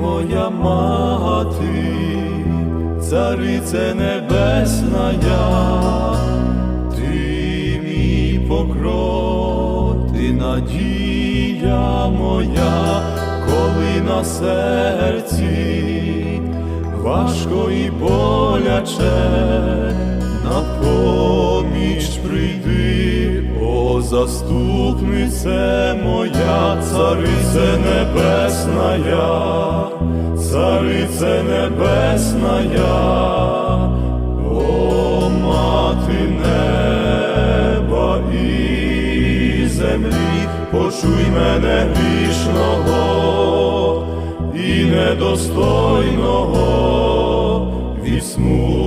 моя мати, царице небесна, ти мій покров, ти надія моя, коли на серці важко і боляче, на поміч прийди, о заступнице моя, царице небесна, царице небесна, о мати неба і землі, почуй мене грішного і недостойного від смутку.